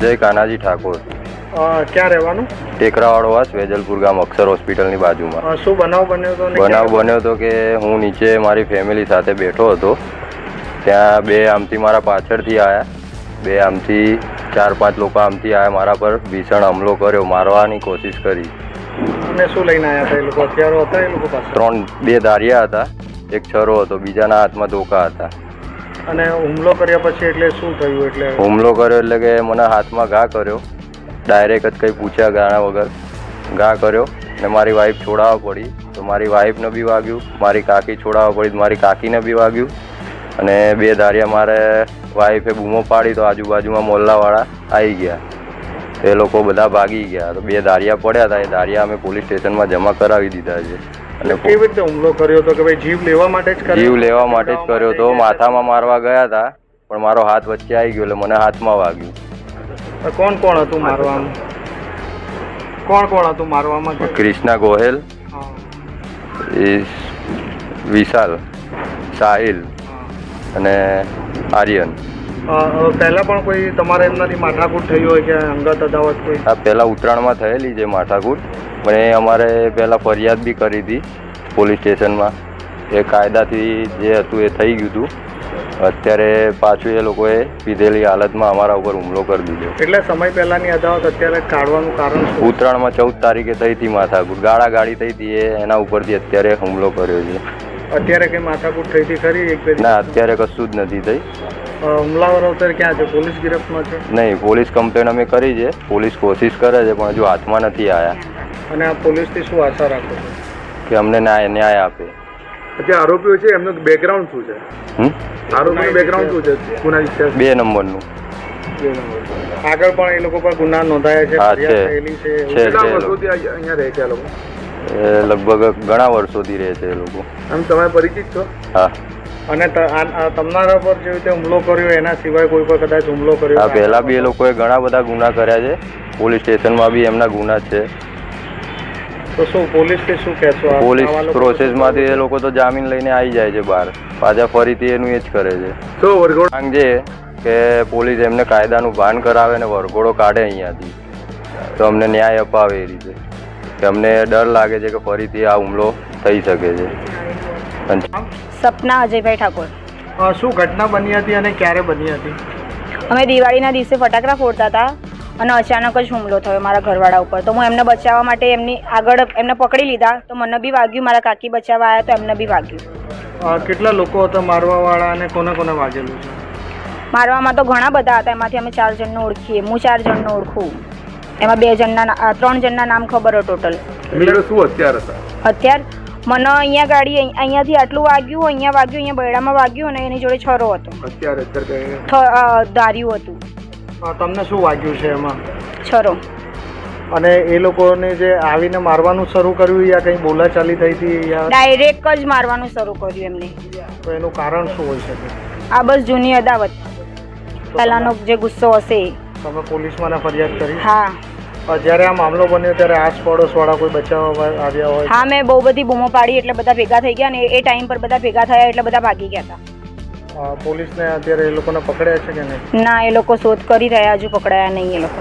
જય કાનાજી ઠાકોર. ક્યાં રહેવાનું? ટેકરાવાળો વાસ વેજલપુર ગામ અક્ષર હોસ્પિટલની બાજુમાં. શું બનાવ બન્યો હતો બનાવ બન્યો હતો કે હું નીચે મારી ફેમિલી સાથે બેઠો હતો. ત્યાં બે આમથી મારા પાછળથી આવ્યા બે આમથી ચાર પાંચ લોકો આમથી આવ્યા મારા પર ભીષણ હુમલો કર્યો મારવાની કોશિશ કરી. અને શું લઈને આવ્યા હતા એ લોકો? હથિયારો હતા એ લોકો પાસે? ત્રણ બે ધારિયા હતા એક છરો હતો બીજાના હાથમાં ધોકા હતા. અને હુમલો કર્યા પછી એટલે શું થયું એટલે? હુમલો કર્યો એટલે કે મને હાથમાં ઘા કર્યો. ડાયરેક્ટ જ કંઈ પૂછ્યા ગાણા વગર. ઘા કર્યો ને મારી વાઈફ છોડાવવા પડી. તો મારી વાઈફને બી વાગ્યું, મારી કાકી છોડાવવા પડી, મારી કાકીને બી વાગ્યું. અને બે ધારિયા મારે વાઈફે બૂમો પાડી તો આજુબાજુમાં મોલ્લાવાળા આવી ગયા. એ લોકો બધા ભાગી ગયા. તો બે ધારિયા પડ્યા હતા એ ધારિયા અમે પોલીસ સ્ટેશનમાં જમા કરાવી દીધા છે. કેવી રીતે હુમલો કર્યો હતો કે ભાઈ જીવ લેવા માટે જ કર્યો? જીવ લેવા માટે જ કર્યો હતો. માથામાં મારવા ગયા હતા પણ મારો હાથ વચ્ચે આવી ગયો એટલે મને હાથમાં વાગ્યું. કોણ કોણ હતું મારવામાં? કોણ કોણ હતું મારવામાં? ક્રિષ્ના ગોહેલ વિશાલ સાહિલ અને આર્યન. પહેલા પણ કોઈ તમારે એમનાથી માથાકૂટ થઈ હોય કે અંગત અદાવત કોઈ? આ પહેલાં ઉત્તરાયણમાં થયેલી છે માથાકૂટ પણ એ અમારે પહેલાં ફરિયાદ બી કરી હતી પોલીસ સ્ટેશનમાં. એ કાયદાથી જે હતું એ થઈ ગયું હતું. અત્યારે પાછું એ લોકોએ પીધેલી હાલતમાં અમારા ઉપર હુમલો કરી દીધો. એટલે સમય પહેલાની અદાવત અત્યારે કાઢવાનું કારણ ઉત્તરાયણમાં ચૌદ તારીખે થઈ હતી માથાકૂટ. ગાળા ગાડી થઈ હતી એ એના ઉપરથી અત્યારે હુમલો કર્યો છે. અત્યારે કઈ માથાકૂટ થઈ હતી ખરી એક ના અત્યારે કશું જ નથી થઈ. હુમલાવરો અત્યારે ક્યાં છે? પોલીસ ગિરફ્તમાં છે? નહીં પોલીસ કમ્પ્લેન અમે કરી છે. પોલીસ કોશિશ કરે છે પણ હજુ હાથમાં નથી આવ્યા અને આ પોલીસથી શું આશા રાખો છો? કે અમને ન્યાય ન્યાય આપે. જે આરોપીઓ છે એમનું બેકગ્રાઉન્ડ શું છે? આરોપીનું બેકગ્રાઉન્ડ શું છે? ગુના ઇતિહાસ? બે નંબરનું. આગળ પણ એ લોકો પર ગુના નોંધાયા છે, કેટલા વર્ષોથી અહીંયા રહે છે આ લોકો? લગભગ ઘણા વર્ષોથી રહે છે એ લોકો. આમ તમે પરિચિત છો? હા. અને ત- તમારા પર જે રીતે હુમલો કર્યો એના સિવાય કોઈ પર કદાચ હુમલો કર્યો પહેલા બી એ લોકોએ ઘણા બધા ગુના કર્યા છે. પોલીસ સ્ટેશનમાં બી એમના ગુના છે. તો શું પોલીસથી શું કહેશો પોલીસ પ્રોસેસમાંથી એ લોકો તો જામીન લઈને આવી જાય છે બહાર. પાછા ફરીથી એનું એ જ કરે છે. શું વરઘોડો? માંગ કે પોલીસ એમને કાયદાનું ભાન કરાવે ને વરઘોડો કાઢે અહીંયાથી. તો અમને ન્યાય અપાવે એ રીતે. કે અમને ડર લાગે છે કે ફરીથી આ હુમલો થઈ શકે છે. સપના અજયભાઈ ઠાકોર. શું ઘટના બની હતી અને ક્યારે બની હતી? અમે દિવાળીના દિવસે ફટાકડા ફોડતા હતા અને અચાનક જ હુમલો થયો મારા ઘરવાળા ઉપર. તો હું એમને બચાવવા માટે એમની આગળ એમને પકડી લીધા. તો મને બી વાગ્યું મારા કાકી બચાવવા આવ્યા તો એમને બી વાગ્યું. કેટલા લોકો હતા મારવાવાળા અને કોને કોને વાગેલું છે? મારવામાં તો ઘણા બધા હતા. એમાંથી અમે ચાર જણને ઓળખીએ. હું ચાર જણને ઓળખું. એમાં બે જણના ત્રણ જણના નામ ખબર હોય ટોટલ. શું અત્યાર હતા? અત્યાર મને અહીંયા ગાડી અહીં- અહીંયાથી આટલું વાગ્યું અહીંયા વાગ્યું અહીંયા બૈડામાં વાગ્યું અને એની જોડે છરો હતો. અત્યારે અત્યારે ધાર્યું હતું. તમને શું વાગ્યું છે એમાં? છરો. અને એ લોકોને જે આવીને મારવાનું શરૂ કર્યું યા કંઈ બોલાચાલી થઈ હતી યા? ડાયરેક્ટ જ મારવાનું શરૂ કર્યું એમને. તો એનું કારણ શું હોઈ શકે? આ બસ જૂની અદાવત. પહેલાનો જે ગુસ્સો હશે. તમે પોલીસમાં ફરિયાદ કરી? હા. જ્યારે આ મામલો બન્યો ત્યારે આસ પડોશવાળા કોઈ બચાવવા આવ્યા હોય? હા મેં બહુ બધી બૂમો પાડી એટલે બધા ભેગા થઈ ગયા ને એ ટાઈમ પર બધા ભેગા થયા એટલે બધા ભાગી ગયા હતા. પોલીસને અત્યારે એ લોકોને પકડ્યા છે કે નહીં? ના એ લોકો શોધ કરી રહ્યા હજુ પકડાયા નહીં એ લોકો.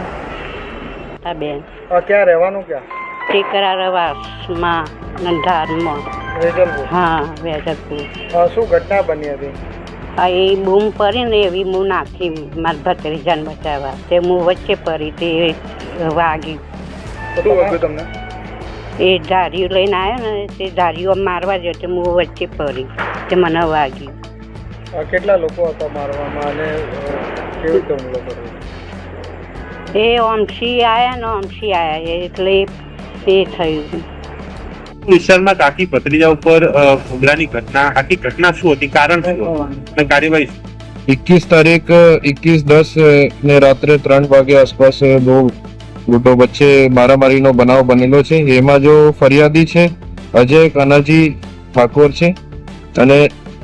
આ બેન. ક્યાં રહેવાનું ક્યાં? ટીકરા રવાસમાં નંધારમાં. હા વેજલપુર. શું ઘટના બની હતી? હા એ બૂમ પડી ને એવી હું નાખી મારા ભત્રીજાને બચાવવા. તે હું વચ્ચે પડી તે વાગ્યું એ ધાર્યું લઈને આવ્યો ને તે ધારીઓ મારવા જતો હું વચ્ચે ફરી. તે મને વાગ્યું. કેટલા લોકો હતા મારવામાં અને કેવી રીતે એ ઓમસી આવ્યા ને ઓમસી આયા એટલે એ થયું. વિસ્તારમાં કાકી ભત્રીજા ઉપર હુમલાની ઘટના આખી ઘટના શું હતી? કારણ શું અને કાર્યવાહી એકવીસ તારીખ એકવીસ દસ ને રાત્રે ત્રણ વાગે આસપાસ બહુ મોટો વચ્ચે મારામારીનો બનાવ બનેલો છે. એમાં જો ફરિયાદી છે, અજય કાનાજી ઠાકોર છે અને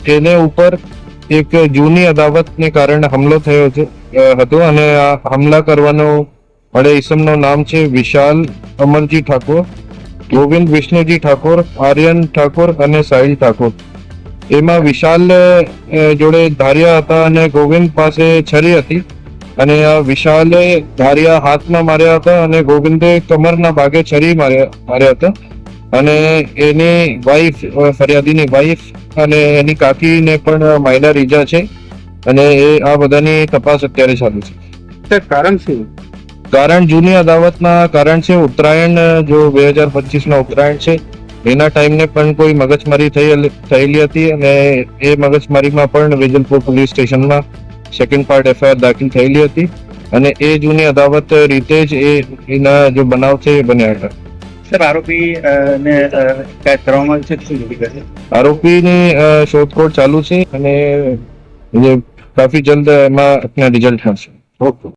તેને ઉપર એક જૂની અદાવતને કારણે હુમલો થયો છે હતો અને આ હમલા કરવાનો વડે ઈસમનું નામ છે વિશાલ અમરજી ઠાકોર, ગોવિંદ વિષ્ણુજી ઠાકોર, આર્યન ઠાકોર અને સાહિલ ઠાકોર. એમાં વિશાલ જોડે ધાર્યા હતા અને ગોવિંદ પાસે છરી હતી. અને આ વિશાલે ધારિયા હાથમાં માર્યા હતા અને ગોવિંદે કમરના ભાગે છરી માર્યા માર્યા હતા. અને એની વાઈફ ફરિયાદીની વાઈફ અને એની કાકીને પણ માઇનર ઈજા છે. અને એ આ બધાની તપાસ અત્યારે ચાલુ છે. કારણ શું? કારણ જૂની અદાવતના કારણ છે ઉત્તરાયણ જો બે હજાર પચીસના ઉત્તરાયણ છે. એના ટાઈમને પણ કોઈ મગજમારી થઈ થયેલી હતી અને એ મગજમારીમાં પણ વેજલપુર પોલીસ સ્ટેશનમાં સેકન્ડ પાર્ટ એફઆઈઆર દાખલ થયેલી હતી અને એ જૂની અદાવત રીતે જ એ એના જે બનાવ છે એ બન્યા હતા. સર આરોપી ને કેદ કરવામાં છે શું વિગત આરોપીની શોધખોળ ચાલુ છે અને જે કાફી જલ્દ એમાં રિઝલ્ટ થશે. ઓકે